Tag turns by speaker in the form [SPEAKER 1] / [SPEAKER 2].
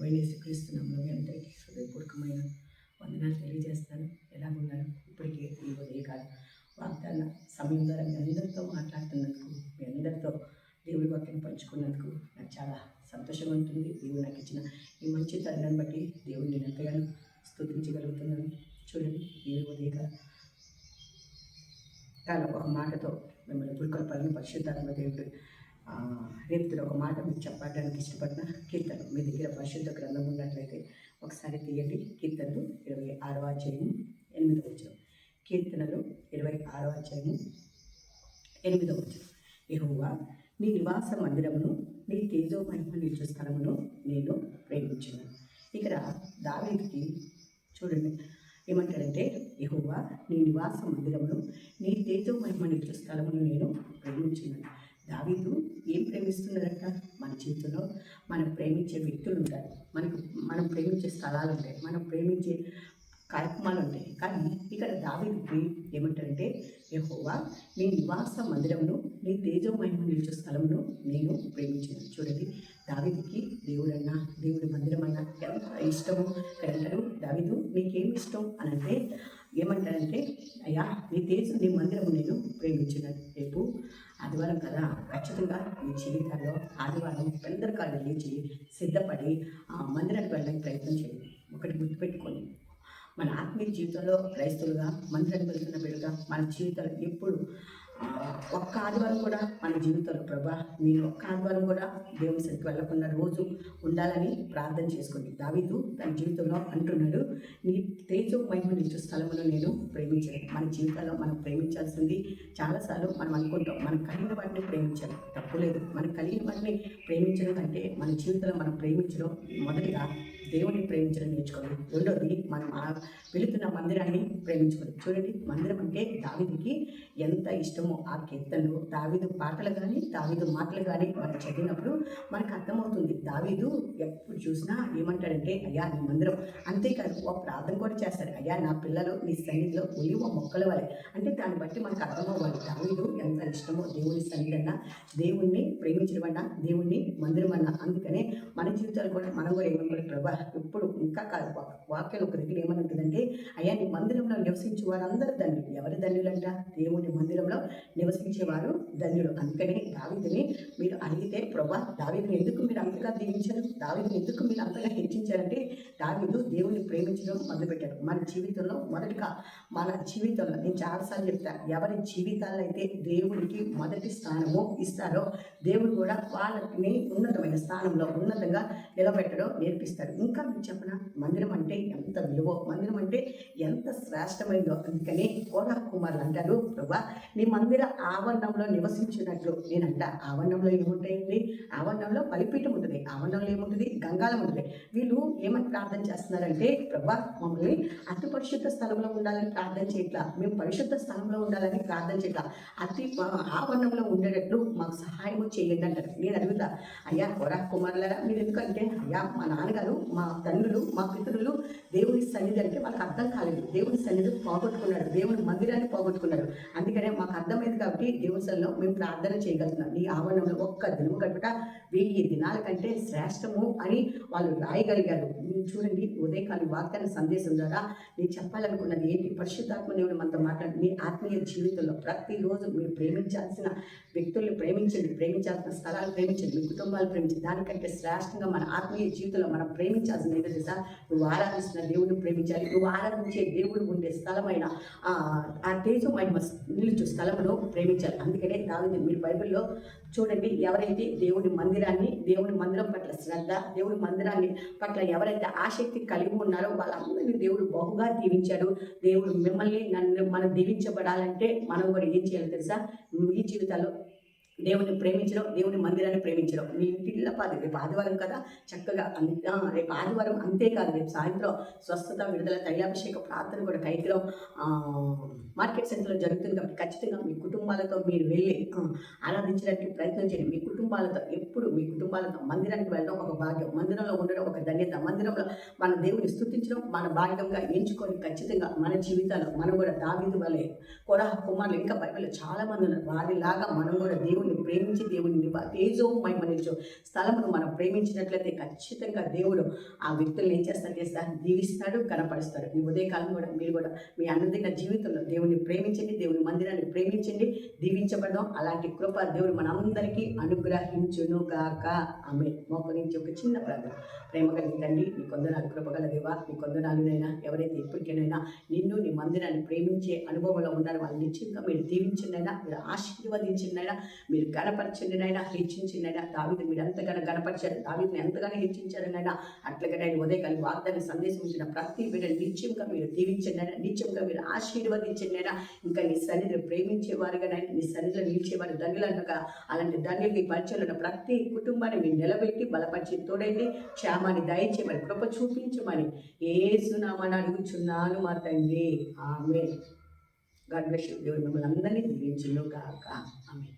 [SPEAKER 1] ప్రభు యేసుక్రీస్తునామలో మీ అందరికీ హృదయపూర్వకమైన వందనాలు తెలియజేస్తాను. ఎలా ఉన్నారు? ఇప్పటికే ఈ ఉదయకాల వాగ్దాన సమయం ద్వారా మీ అందరితో మాట్లాడుతున్నందుకు మీ అందరితో దేవుడి వాక్యం పంచుకున్నందుకు నాకు చాలా సంతోషంగా ఉంటుంది. దేవుడు నాకు ఇచ్చిన ఈ మంచి తరుణాన్ని బట్టి దేవుడిని నేను ఎంతగానో స్తుతించగలుగుతున్నాను. చూడండి ఈ ఉదయకాల కాలం ఒక మాటతో మిమ్మల్ని పురుకొల్పాలని పరిశుద్ధాత్మ దేవుడు ఆ, రేపు ఒక మాట మీకు చెప్పడానికి ఇష్టపడిన కీర్తనలు మీ దగ్గర పరిశుద్ధ గ్రంథం ఉన్నట్లయితే ఒకసారి తీయండి. కీర్తనలు ఇరవై ఆరవ అధ్యాయం ఎనిమిదవ వచ్చిన కీర్తనలు ఇరవై ఆరవ అధ్యాయం ఎనిమిదవ వచ్చిన యెహోవా నీ నివాస మందిరమును నీ తేజో మహిమ నిలిచే స్థలమును నేను ప్రేమించాను. ఇక్కడ దావేదికి చూడండి. ఏమంటాడంటే యెహోవా నీ నివాస మందిరమును నీ తేజో మహిమ నిలిచే స్థలమును నేను ప్రేమించాను. దావీదు ఏం మన జీవితంలో. మనం ప్రేమించే వ్యక్తులు ఉంటారు. మనకు మనం ప్రేమించే స్థలాలు ఉంటాయి. మనం ప్రేమించే కార్యక్రమాలు ఉంటాయి కానీ ఇక్కడ దావీదుకి ఏమిటంటే యెహోవా నీ నివాస మందిరమును నీ తేజో నిలిచే స్థలమును నేను ప్రేమించాను. చూడండి దావిదికి దేవుడన్నా దేవుడి మందిరమైనా ఎంత ఇష్టము ఇక్కడ అంటారు దావిదు నీకేమి ఇష్టం అని అంటే ఏమంటారంటే అయ్యా నీ తేజ నీ మందిరము నేను ప్రేమించినాను రేపు ఆదివారం కదా ఖచ్చితంగా మీ జీవితాల్లో ఆదివారం పెందరికాలు లేచి సిద్ధపడి ఆ మందిరానికి వెళ్ళడానికి ప్రయత్నం చేయండి. ఒకటి గుర్తుపెట్టుకోండి. మన ఆత్మీయ జీవితంలో క్రైస్తవులుగా మందిరానికి వెళ్తున్న బిడ్డగా మన జీవితాలు ఎప్పుడు ఒక్క ఆదివారం కూడా మన జీవితంలో ప్రభా నేను ఒక్క ఆదివారం కూడా దేవుని సరికి వెళ్ళకుండా రోజు ఉండాలని ప్రార్థన చేసుకోండి దావీదు తన జీవితంలో అంటున్నాడు నీ తేజో మహిమ నిలిచే స్థలంలో నేను ప్రేమించాను. మన జీవితాల్లో మనం ప్రేమించాల్సింది చాలాసార్లు మనం అనుకుంటాం మనం కలిగిన వాటిని ప్రేమించాలి. తప్పులేదు మనం కలిగిన వాటిని ప్రేమించడం కంటే మన జీవితంలో మనం ప్రేమించడం మొదటిగా దేవుని ప్రేమించడం నేర్చుకోవాలి. రెండోది మనం వెళుతున్న మందిరాన్ని ప్రేమించుకోవాలి. చూడండి మందిరం అంటే దావిదికి ఎంత ఇష్టమో ఆ కీర్తనలు దావిదు పాటలు కానీ దావిదు మాటలు కానీ మనం చదివినప్పుడు మనకు అర్థమవుతుంది. దావీదు ఎప్పుడు చూసినా ఏమంటాడంటే అయ్యా నీ మందిరం. అంతేకాదు ఒక ప్రార్థన కూడా చేస్తాడు. అయ్యా నా పిల్లలు నీ సన్నిధిలో ఒలివ మొక్కల వలె. అంటే దాన్ని బట్టి మనకు అర్థమవ్వాలి. దావీదు ఎంత ఇష్టమో దేవుని సన్నిధి అన్నా దేవుణ్ణి ప్రేమించడం అన్నా దేవుణ్ణి మందిరం అన్నా. అందుకనే మన జీవితాలు కూడా మనం కూడా ఏమనుకోవాలి ప్రభా ఇప్పుడు ఇంకా కాదు వాక్యం ఒక దగ్గర ఏమనుంటుందంటే అయ్యా నీ మందిరంలో నివసించే వారందరూ ధన్యులు. ఎవరు ధన్యులంట? దేవుని మందిరంలో నివసించేవారు ధన్యుడు అందుకని దావిదిని మీరు అడిగితే ప్రభా దావీదుని ఎందుకు మీరు అంతగా దీవించారు? దావీదుని ఎందుకు మీరు అంతగా హెచ్చించారంటే దావిదు దేవుని ప్రేమించడం మొదలుపెట్టారు మన జీవితంలో మొదటిగా మన జీవితంలో నేను చాలాసార్లు చెప్తాను ఎవరి జీవితాల్లో అయితే దేవుడికి మొదటి స్థానము ఇస్తారో దేవుడు కూడా వాళ్ళని ఉన్నతమైన స్థానంలో ఉన్నతంగా నిలబెట్టడం నేర్పిస్తాడు. ఇంకా నేను చెప్పన? మందిరం అంటే ఎంత విలువో? మందిరం అంటే ఎంత శ్రేష్టమైందో. అందుకని కోడా కుమారులు అంటారు ప్రభా నీ మందిర ఆవరణంలో నివసించినట్లు నేనంట. ఆవరణంలో ఏముంటాయండి? ఆవరణంలో బలిపీఠం ఉంటుంది. ఆవరణంలో ఏముంటుంది? గంగాలం ఉంటుంది. వీళ్ళు ఏమని ప్రార్థన చేస్తున్నారంటే ప్రభా మమ్మల్ని అతి పరిశుద్ధ స్థలంలో ఉండాలని ప్రార్థన చేయట్లా. మేము పరిశుద్ధ స్థలంలో ఉండాలని ప్రార్థన చేయట్లా. అతి ఆవరణంలో ఉండేటట్లు మాకు సహాయం చేయండి అంటారు. నేను అడుగుతా అయ్యా కోరా కుమారులరా మీరు ఎందుకంటే అయ్యా మా నాన్నగారు మా మా తండ్రులు మా పితరులు దేవుని సన్నిధి అంటే వాళ్ళకి అర్థం కాలేదు. దేవుని సన్నిధి పోగొట్టుకున్నాడు. దేవుని మందిరాన్ని పోగొట్టుకున్నాడు. అందుకనే మాకు అర్థమైంది కాబట్టి దేవుని మేము ప్రార్థన చేయగలుగుతున్నాం. ఈ ఆవరణంలో ఒక్క దినము గడుపుట వెయ్యి దినాల కంటే శ్రేష్టము అని వాళ్ళు రాయగలిగారు. చూడండి ఉదయకాలి వాగ్దాన సందేశం ద్వారా నేను చెప్పాలనుకున్నది ఏంటి? పరిశుద్ధాత్మ దేవుడు మనతో మాట్లాడి మీ ఆత్మీయ జీవితంలో ప్రతిరోజు మీరు ప్రేమించాల్సిన వ్యక్తుల్ని ప్రేమించండి. ప్రేమించాల్సిన స్థలాలు ప్రేమించండి. మీ కుటుంబాలు ప్రేమించండి. దానికంటే శ్రేష్టంగా మన ఆత్మీయ జీవితంలో మనం ప్రేమించాల్సింది ఏంటో తెలుసా నువ్వు ఆరాధిస్తున్న దేవుడిని ప్రేమించాలి. నువ్వు ఆరాధించే దేవుడు ఉండే స్థలమైన ఆ తేజం తేజ నిలుచు స్థలమును ప్రేమించాలి. అందుకనే దావిది మీరు బైబిల్లో చూడండి ఎవరైతే దేవుడి మందిరాన్ని దేవుడి మందిరం పట్ల శ్రద్ధ దేవుడి మందిరాన్ని పట్ల ఎవరైతే ఆసక్తి కలిగి ఉన్నారో వాళ్ళందరినీ దేవుడు బహుగా దీవించాడు. దేవుడు మిమ్మల్ని నన్ను మనం దీవించబడాలంటే మనం కూడా ఏం చేయాలి తెలుసా? మీ జీవితాల్లో దేవుని ప్రేమించడం దేవుని మందిరాన్ని ప్రేమించడం. మీ ఇంటిలో పాది రేపు ఆదివారం కదా చక్కగా రేపు ఆదివారం అంతేకాదు రేపు సాయంత్రం స్వస్థత విడుదల తైలాభిషేక ప్రార్థన కూడా కైకిరం మార్కెట్ సెంటర్లో జరుగుతుంది కాబట్టి ఖచ్చితంగా మీ కుటుంబం కుటుంబాలతో మీరు వెళ్ళి ఆరాధించడానికి ప్రయత్నం చేయండి. మీ కుటుంబాలతో ఎప్పుడు మీ కుటుంబాలతో మందిరానికి వెళ్ళడం ఒక భాగ్యం. మందిరంలో ఉండడం ఒక ధన్యత. మందిరంలో మన దేవుని స్థుతించడం మన భాగ్యంగా ఎంచుకొని ఖచ్చితంగా మన జీవితాల్లో మనం కూడా దావీదు వలె కొరహ కుమారులు ఇంకా బైబిల్లో చాలా మంది ఉన్నారు. వారిలాగా మనం కూడా దేవుని ప్రేమించి దేవుని నివా తేజో స్థలమును మనం ప్రేమించినట్లయితే ఖచ్చితంగా దేవుడు ఆ వ్యక్తులను ఏం చేస్తాడు చేస్తాడు దీవిస్తాడు కనపరుస్తాడు. ఈ ఉదయకాలం కూడా మీరు కూడా మీ అన్నదిన జీవితంలో దేవుని ప్రేమించండి దేవుని మందిరాన్ని ప్రేమించండి. దీవించబడదాం. అలాంటి కృప దేవుడు మనందరికీ అనుగ్రహించును గాక ఆమె మోకరించి ఒక చిన్న ప్రార్థన. ప్రేమ కలిగిందండి నీ కొందనాలు కృపగల దేవా నీ కొందనాలునైనా ఎవరైతే ఇప్పటికైనా నిన్ను నీ మందిరాన్ని ప్రేమించే అనుభవంలో ఉన్నారో. వాళ్ళు నిశ్చయంగా మీరు దీవించిందైనా మీరు ఆశీర్వదించిందైనా మీరు గణపరచండినైనా హెచ్చించిందైనా దావిని మీరు ఎంతగానో గణపరిచారు దావిని ఎంతగానో హెచ్చించారనైనా అట్లాగనే ఆయన ఉదయకాలం వాగ్దాన్ని సందేశం ఇచ్చిన ప్రతి బిడ్డ నిత్యంగా మీరు దీవించిందైనా నిత్యంగా మీరు ఆశీర్వదించిందైనా ఇంకా నీ సన్నిధిని ప్రేమించేవారుగానైనా నీ సన్నిధిలో నిలిచేవారు ధనులనగా అలాంటి ధన్యులు మీ పరిచయంలో ఉన్న ప్రతి కుటుంబాన్ని మీరు నిలబెట్టి బలపరిచి తోడైంది క్షేమాన్ని దయచేయమని కృప చూపించమని ఏసునామని అడుగుచున్నాను మా తండ్రి. ఆమె గాడ్ బ్లెస్ దేవుడు మిమ్మల్ని అందరినీ దీవించును కాక ఆమె